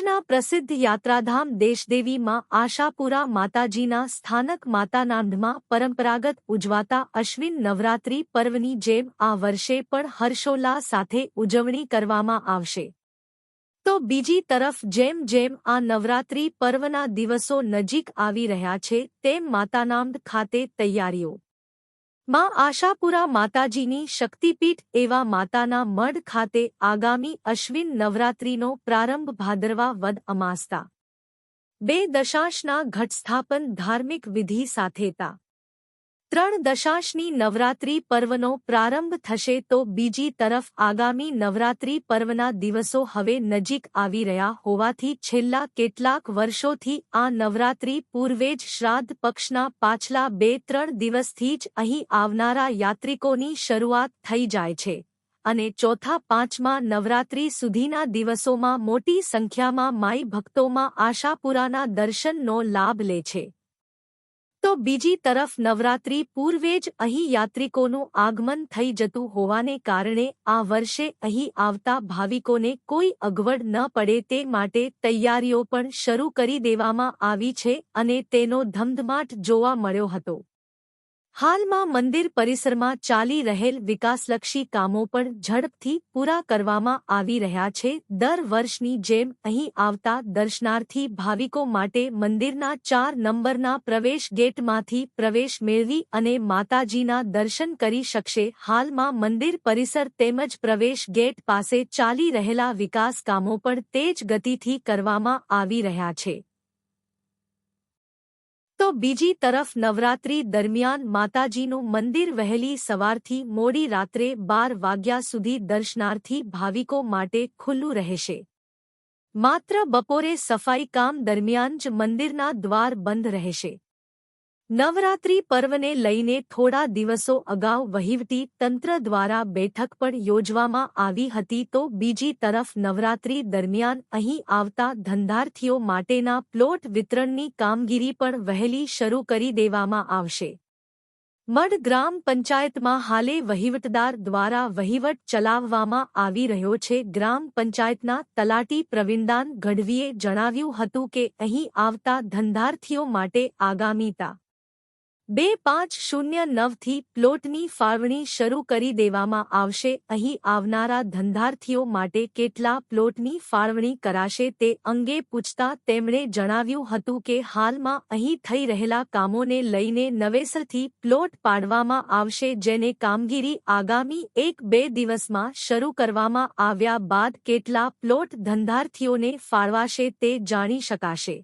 કચ્છના પ્રસિદ્ધ યાત્રાધામ દેશદેવીમાં આશાપુરા માતાજીના સ્થાનક માતાનાંદમાં પરંપરાગત ઉજવાતા અશ્વિન નવરાત્રિ પર્વની જેમ આ વર્ષે પણ હર્ષોલ્લાસ સાથે ઉજવણી કરવામાં આવશે. તો બીજી તરફ જેમ જેમ આ નવરાત્રિ પર્વના દિવસો નજીક આવી રહ્યા છે, તેમ માતાનાંદ ખાતે તૈયારીઓ માં આશાપુરા માતાજીની શક્તિપીઠ એવા માતાના મઢ ખાતે આગામી અશ્વિન નવરાત્રિનો પ્રારંભ ભાદરવા વદ અમાસતા બે દશાંશના ઘટસ્થાપન ધાર્મિક વિધિ સાથેતા ત્રણ દશાંશની નવરાત્રી પર્વનો પ્રારંભ થશે તો બીજી તરફ આગામી નવરાત્રી પર્વના દિવસો હવે નજીક આવી રહ્યા હોવાથી છેલ્લા કેટલાક વર્ષોથી આ નવરાત્રી પૂર્વે જ શ્રાદ્ધ પક્ષના પાછલા બે ત્રણ દિવસથી જ અહીં આવનારા યાત્રિકોની શરૂઆત થઈ જાય છે. અને ચોથા પાંચમા નવરાત્રી સુધીના દિવસોમાં મોટી સંખ્યામાં માઈ ભક્તોમાં આશાપુરાના દર્શનનો લાભ લે છે. તો બીજી તરફ નવરાત્રી પૂર્વે જ અહીં યાત્રિકોનું આગમન થઈ જતું હોવાને કારણે આ વર્ષે અહીં આવતા ભાવિકોને કોઈ અગવડ ન પડે તે માટે તૈયારીઓ પણ શરૂ કરી દેવામાં આવી છે અને તેનો ધમધમાટ જોવા મળ્યો હતો. હાલમાં મંદિર પરિસરમાં ચાલી રહેલ વિકાસલક્ષી કામો પણ ઝડપથી પૂરા કરવામાં આવી રહ્યા છે. દર વર્ષની જેમ અહીં આવતા દર્શનાર્થી ભાવિકો માટે મંદિરના ચાર નંબરના પ્રવેશ ગેટમાંથી પ્રવેશ મેળવી અને માતાજીના દર્શન કરી શકશે. હાલમાં મંદિર પરિસર તેમજ પ્રવેશ ગેટ પાસે ચાલી રહેલા વિકાસ કામો પણ તેજ ગતિથી કરવામાં આવી રહ્યા છે. તો બીજી તરફ નવરાત્રી દરમિયાન માતાજીનું મંદિર વહેલી સવારથી મોડી રાત્રે બાર વાગ્યા સુધી દર્શનાર્થી ભાવિકો માટે ખુલ્લું રહેશે. માત્ર બપોરે સફાઈ કામ દરમિયાન જ મંદિરના દ્વાર બંધ રહેશે. નવરાત્રી પર્વને લઈને થોડા દિવસો અગાઉ વહીવટી તંત્ર દ્વારા બેઠક પણ યોજવામાં આવી હતી તો બીજી તરફ નવરાત્રી દરમિયાન અહીં આવતા ધંધાર્થીઓ માટેના પ્લોટ વિતરણની કામગીરી પણ વહેલી શરૂ કરી દેવામાં આવશે. મઢ ગ્રામ પંચાયતમાં હાલે વહીવટદાર દ્વારા વહીવટ ચલાવવામાં આવી રહ્યો છે. ગ્રામ પંચાયતના તલાટી પ્રવિંદાન ગઢવીએ જણાવ્યું હતું કે અહીં આવતા ધંધાર્થીઓ માટે આગામીતા બે પાંચ શૂન્ય નવથી પ્લોટની ફાળવણી શરૂ કરી દેવામાં આવશે. અહીં આવનારા ધંધાર્થીઓ માટે કેટલા પ્લોટની ફાળવણી કરાશે તે અંગે પૂછતા તેમણે જણાવ્યું હતું કે હાલમાં અહીં થઈ રહેલા કામોને લઈને નવેસરથી પ્લોટ પાડવામાં આવશે જેને કામગીરી આગામી એક બે દિવસમાં શરૂ કરવામાં આવ્યા બાદ કેટલા પ્લોટ ધંધાર્થીઓને ફાળવાશે તે જાણી શકાશે.